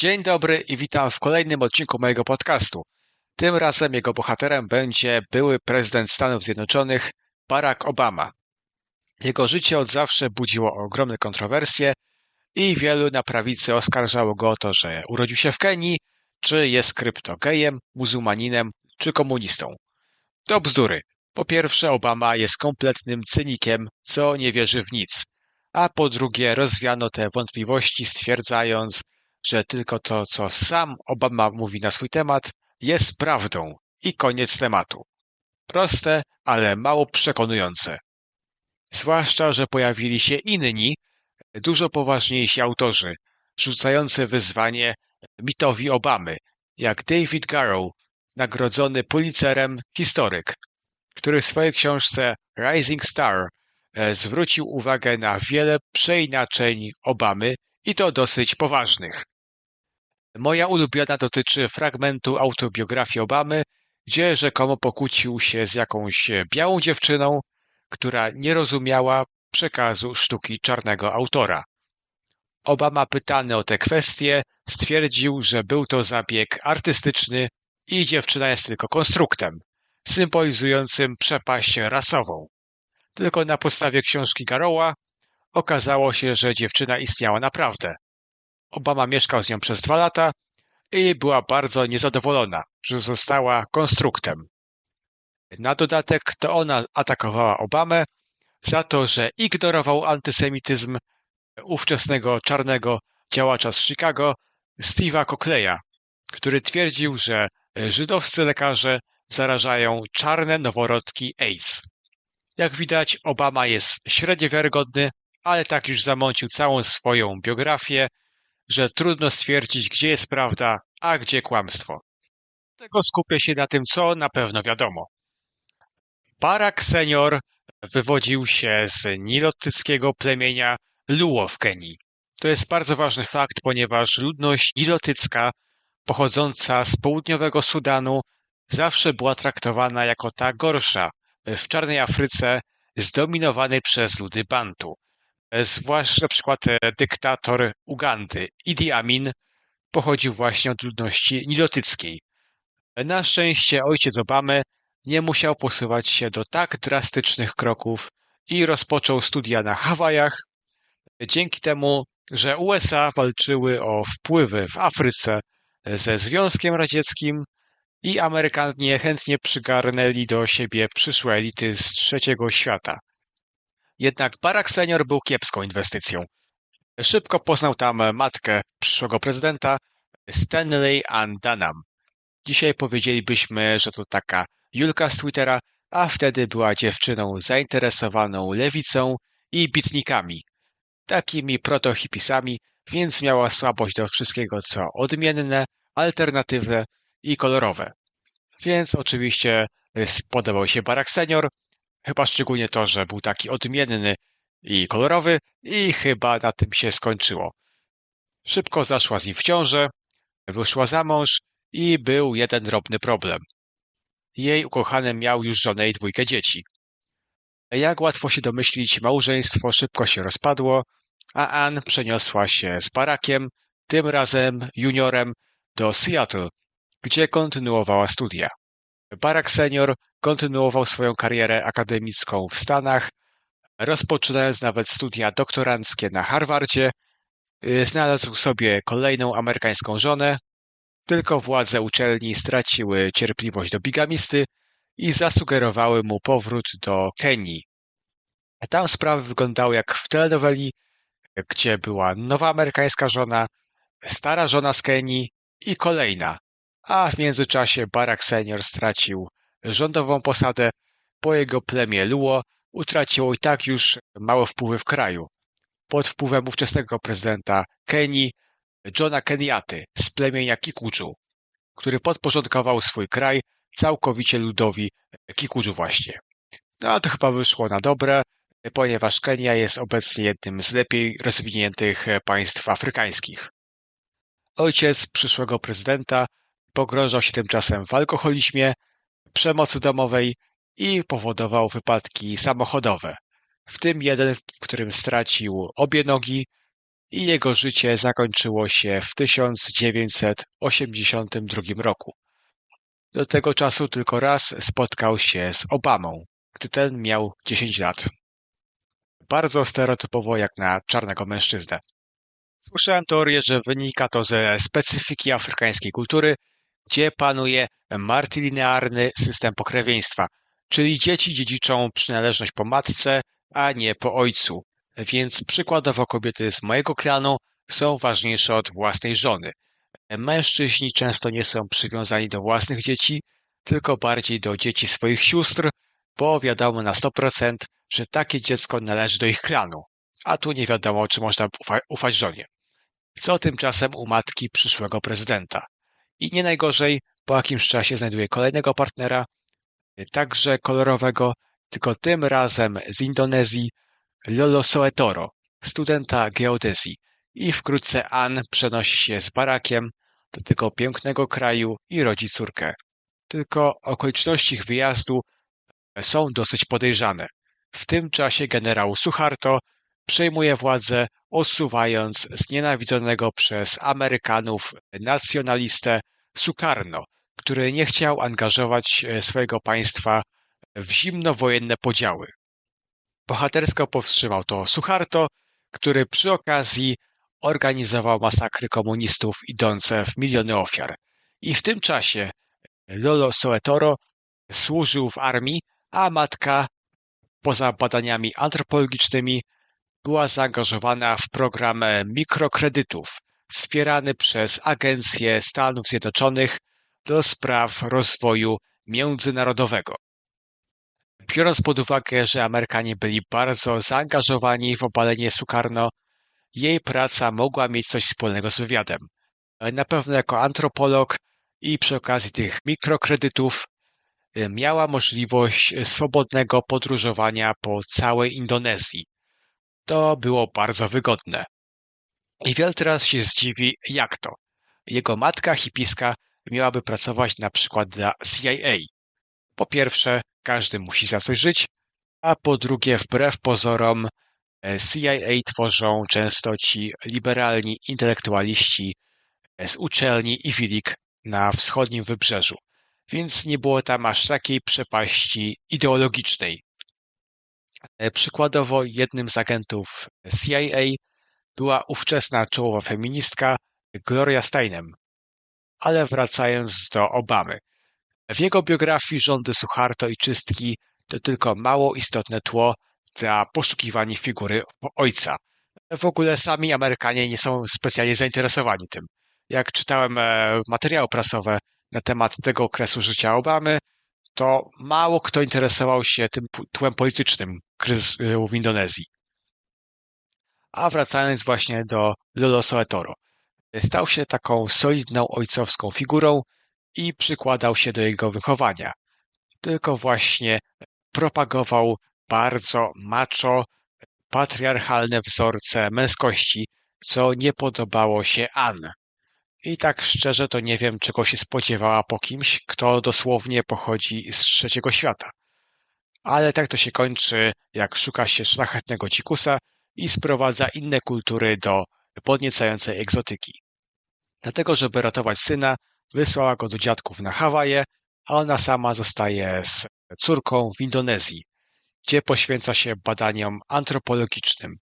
Dzień dobry i witam w kolejnym odcinku mojego podcastu. Tym razem jego bohaterem będzie były prezydent Stanów Zjednoczonych Barack Obama. Jego życie od zawsze budziło ogromne kontrowersje i wielu na prawicy oskarżało go o to, że urodził się w Kenii, czy jest kryptogejem, muzułmaninem, czy komunistą. To bzdury. Po pierwsze, Obama jest kompletnym cynikiem, co nie wierzy w nic. A po drugie, rozwiano te wątpliwości, stwierdzając, że tylko to, co sam Obama mówi na swój temat, jest prawdą i koniec tematu. Proste, ale mało przekonujące. Zwłaszcza, że pojawili się inni, dużo poważniejsi autorzy, rzucający wyzwanie mitowi Obamy, jak David Garrow, nagrodzony Pulitzerem historyk, który w swojej książce Rising Star e, zwrócił uwagę na wiele przeinaczeń Obamy i to dosyć poważnych. Moja ulubiona dotyczy fragmentu autobiografii Obamy, gdzie rzekomo pokłócił się z jakąś białą dziewczyną, która nie rozumiała przekazu sztuki czarnego autora. Obama pytany o te kwestie stwierdził, że był to zabieg artystyczny i dziewczyna jest tylko konstruktem, symbolizującym przepaść rasową. Tylko na podstawie książki Garoła okazało się, że dziewczyna istniała naprawdę. Obama mieszkał z nią przez dwa lata i była bardzo niezadowolona, że została konstruktem. Na dodatek to ona atakowała Obamę za to, że ignorował antysemityzm ówczesnego czarnego działacza z Chicago, Steve'a Cochleya, który twierdził, że żydowscy lekarze zarażają czarne noworodki AIDS. Jak widać, Obama jest średnio wiarygodny, ale tak już zamącił całą swoją biografię, że trudno stwierdzić, gdzie jest prawda, a gdzie kłamstwo. Tego skupię się na tym, co na pewno wiadomo. Barak senior wywodził się z nilotyckiego plemienia Luo w Kenii. To jest bardzo ważny fakt, ponieważ ludność nilotycka pochodząca z południowego Sudanu zawsze była traktowana jako ta gorsza w czarnej Afryce zdominowanej przez ludy Bantu. Zwłaszcza na przykład e, dyktator Ugandy, Idi Amin, pochodził właśnie od ludności nilotyckiej. Na szczęście ojciec Obamy nie musiał posuwać się do tak drastycznych kroków i rozpoczął studia na Hawajach, dzięki temu, że USA walczyły o wpływy w Afryce ze Związkiem Radzieckim i Amerykanie chętnie przygarnęli do siebie przyszłe elity z trzeciego świata. Jednak Barack senior był kiepską inwestycją. Szybko poznał tam matkę przyszłego prezydenta, Stanley Ann Dunham. Dzisiaj powiedzielibyśmy, że to taka Julka z Twittera, a wtedy była dziewczyną zainteresowaną lewicą i bitnikami, takimi protohipisami, więc miała słabość do wszystkiego, co odmienne, alternatywne i kolorowe. Więc oczywiście spodobał się Barack Senior, chyba szczególnie to, że był taki odmienny i kolorowy i chyba na tym się skończyło. Szybko zaszła z nim w ciążę, wyszła za mąż i był jeden drobny problem. Jej ukochany miał już żonę i dwójkę dzieci. Jak łatwo się domyślić, małżeństwo szybko się rozpadło, a Ann przeniosła się z Barakiem, tym razem juniorem, do Seattle, gdzie kontynuowała studia. Barack senior kontynuował swoją karierę akademicką w Stanach, rozpoczynając nawet studia doktoranckie na Harvardzie. Znalazł sobie kolejną amerykańską żonę, tylko władze uczelni straciły cierpliwość do bigamisty i zasugerowały mu powrót do Kenii. Tam sprawy wyglądały jak w telenoweli, gdzie była nowa amerykańska żona, stara żona z Kenii i kolejna. A w międzyczasie Barack senior stracił rządową posadę, bo jego plemię Luo utraciło i tak już małe wpływy w kraju. Pod wpływem ówczesnego prezydenta Kenii Johna Kenyaty z plemienia Kikudżu, który podporządkował swój kraj całkowicie ludowi Kikudżu właśnie. No a to chyba wyszło na dobre, ponieważ Kenia jest obecnie jednym z lepiej rozwiniętych państw afrykańskich. Ojciec przyszłego prezydenta pogrążał się tymczasem w alkoholizmie, przemocy domowej i powodował wypadki samochodowe, w tym jeden, w którym stracił obie nogi, i jego życie zakończyło się w 1982 roku. Do tego czasu tylko raz spotkał się z Obamą, gdy ten miał 10 lat. Bardzo stereotypowo jak na czarnego mężczyznę. Słyszałem teorię, że wynika to ze specyfiki afrykańskiej kultury, gdzie panuje martylinearny system pokrewieństwa, czyli dzieci dziedziczą przynależność po matce, a nie po ojcu. Więc przykładowo kobiety z mojego klanu są ważniejsze od własnej żony. Mężczyźni często nie są przywiązani do własnych dzieci, tylko bardziej do dzieci swoich sióstr, bo wiadomo na 100%, że takie dziecko należy do ich klanu, a tu nie wiadomo, czy można ufa ufać żonie. Co tymczasem u matki przyszłego prezydenta. I nie najgorzej, po jakimś czasie znajduje kolejnego partnera, także kolorowego, tylko tym razem z Indonezji, Lolo Soetoro, studenta geodezji. I wkrótce Ann przenosi się z Barakiem do tego pięknego kraju i rodzi córkę. Tylko okoliczności ich wyjazdu są dosyć podejrzane. W tym czasie generał Suharto przejmuje władzę, odsuwając znienawidzonego przez Amerykanów nacjonalistę Sukarno, który nie chciał angażować swojego państwa w zimnowojenne podziały. Bohatersko powstrzymał to Suharto, który przy okazji organizował masakry komunistów idące w miliony ofiar. I w tym czasie Lolo Soetoro służył w armii, a matka, poza badaniami antropologicznymi, była zaangażowana w program mikrokredytów wspierany przez Agencję Stanów Zjednoczonych do spraw rozwoju międzynarodowego. Biorąc pod uwagę, że Amerykanie byli bardzo zaangażowani w obalenie Sukarno, jej praca mogła mieć coś wspólnego z wywiadem. Na pewno jako antropolog i przy okazji tych mikrokredytów miała możliwość swobodnego podróżowania po całej Indonezji. To było bardzo wygodne. I wiele teraz się zdziwi, jak to. Jego matka hipiska miałaby pracować na przykład dla CIA. Po pierwsze, każdy musi za coś żyć, a po drugie, wbrew pozorom, CIA tworzą często ci liberalni intelektualiści z uczelni i Wilik na wschodnim wybrzeżu, więc nie było tam aż takiej przepaści ideologicznej. Przykładowo jednym z agentów CIA była ówczesna czołowa feministka Gloria Steinem. Ale wracając do Obamy. W jego biografii rządy Suharto i czystki to tylko mało istotne tło dla poszukiwania figury ojca. W ogóle sami Amerykanie nie są specjalnie zainteresowani tym. Jak czytałem e, materiały prasowe na temat tego okresu życia Obamy, to mało kto interesował się tym tłem politycznym kryzysu w Indonezji. A wracając właśnie do Lolo Soetoro. Stał się taką solidną ojcowską figurą i przykładał się do jego wychowania. Tylko właśnie propagował bardzo macho, patriarchalne wzorce męskości, co nie podobało się Ann. I tak szczerze to nie wiem, czego się spodziewała po kimś, kto dosłownie pochodzi z trzeciego świata. Ale tak to się kończy, jak szuka się szlachetnego dzikusa i sprowadza inne kultury do podniecającej egzotyki. Dlatego, żeby ratować syna, wysłała go do dziadków na Hawaje, a ona sama zostaje z córką w Indonezji, gdzie poświęca się badaniom antropologicznym.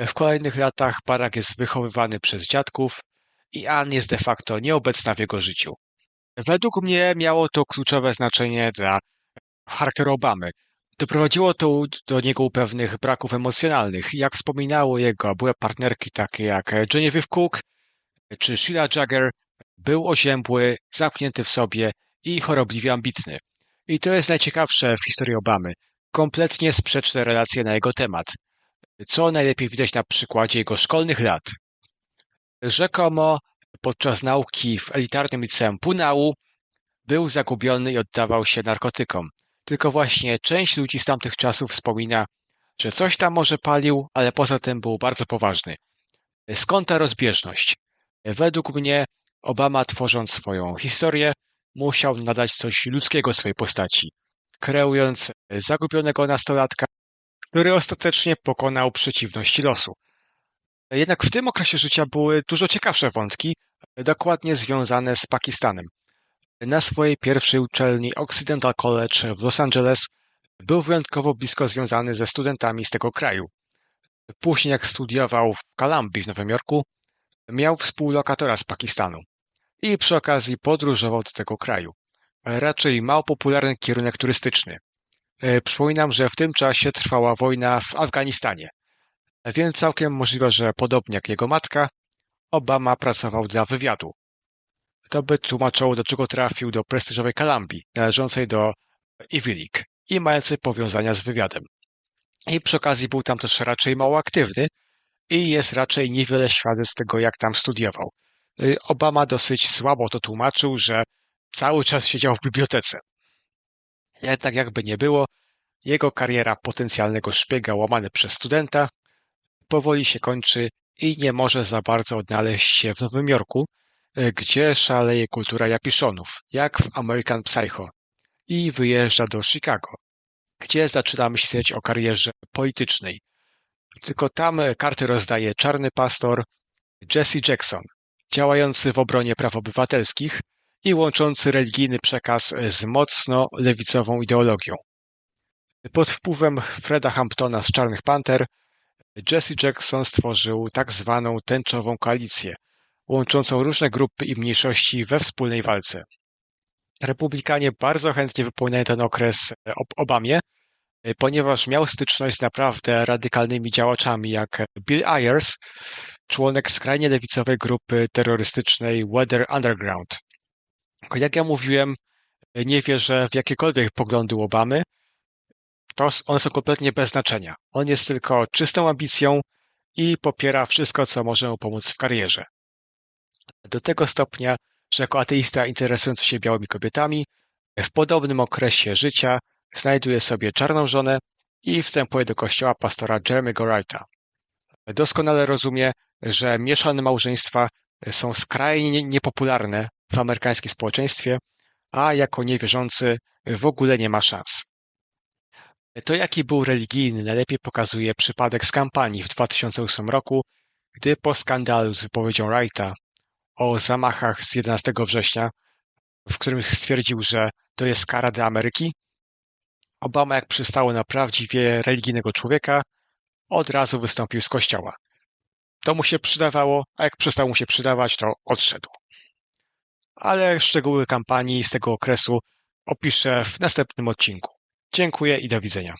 W kolejnych latach Barak jest wychowywany przez dziadków i Ann jest de facto nieobecna w jego życiu. Według mnie miało to kluczowe znaczenie dla charakteru Obamy. Doprowadziło to do niego pewnych braków emocjonalnych. Jak wspominało jego były partnerki takie jak Genevieve Cook czy Sheila Jagger, był oziębły, zamknięty w sobie i chorobliwie ambitny. I to jest najciekawsze w historii Obamy. Kompletnie sprzeczne relacje na jego temat. Co najlepiej widać na przykładzie jego szkolnych lat. Rzekomo podczas nauki w elitarnym liceum Punału był zagubiony i oddawał się narkotykom. Tylko właśnie część ludzi z tamtych czasów wspomina, że coś tam może palił, ale poza tym był bardzo poważny. Skąd ta rozbieżność? Według mnie Obama tworząc swoją historię musiał nadać coś ludzkiego swojej postaci, kreując zagubionego nastolatka, który ostatecznie pokonał przeciwności losu. Jednak w tym okresie życia były dużo ciekawsze wątki, dokładnie związane z Pakistanem. Na swojej pierwszej uczelni Occidental College w Los Angeles był wyjątkowo blisko związany ze studentami z tego kraju. Później, jak studiował w Columbia w Nowym Jorku, miał współlokatora z Pakistanu i przy okazji podróżował do tego kraju. Raczej mało popularny kierunek turystyczny. E, przypominam, że w tym czasie trwała wojna w Afganistanie, więc całkiem możliwe, że podobnie jak jego matka, Obama pracował dla wywiadu. To by tłumaczyło, dlaczego trafił do prestiżowej Columbii, należącej do Ivy League i mającej powiązania z wywiadem. I przy okazji był tam też raczej mało aktywny i jest raczej niewiele świadectw tego, jak tam studiował. Y, Obama dosyć słabo to tłumaczył, że cały czas siedział w bibliotece. Jednak jakby nie było, jego kariera potencjalnego szpiega łamany przez studenta powoli się kończy i nie może za bardzo odnaleźć się w Nowym Jorku, y, gdzie szaleje kultura japiszonów, jak w American Psycho, i wyjeżdża do Chicago, gdzie zaczyna myśleć o karierze politycznej. Tylko tam karty rozdaje czarny pastor Jesse Jackson, działający w obronie praw obywatelskich i łączący religijny przekaz z mocno lewicową ideologią. Pod wpływem Freda Hamptona z Czarnych Panter Jesse Jackson stworzył tak zwaną tęczową koalicję, łączącą różne grupy i mniejszości we wspólnej walce. Republikanie bardzo chętnie wypełniają ten okres Obamie, ponieważ miał styczność z naprawdę radykalnymi działaczami jak Bill Ayers, członek skrajnie lewicowej grupy terrorystycznej Weather Underground. Jak ja mówiłem, nie wierzę w jakiekolwiek poglądy Obamy. To one są kompletnie bez znaczenia. On jest tylko czystą ambicją i popiera wszystko, co może mu pomóc w karierze. Do tego stopnia, że jako ateista interesujący się białymi kobietami, w podobnym okresie życia znajduje sobie czarną żonę i wstępuje do kościoła pastora Jeremy'ego Wrighta. Doskonale rozumie, że mieszane małżeństwa są skrajnie niepopularne w amerykańskim społeczeństwie, a jako niewierzący w ogóle nie ma szans. To jaki był religijny najlepiej pokazuje przypadek z kampanii w 2008 roku, gdy po skandalu z wypowiedzią Wrighta o zamachach z 11 września, w którym stwierdził, że to jest kara dla Ameryki, Obama, jak przystało na prawdziwie religijnego człowieka, od razu wystąpił z kościoła. To mu się przydawało, a jak przestało mu się przydawać, to odszedł. Ale szczegóły kampanii z tego okresu opiszę w następnym odcinku. Dziękuję i do widzenia.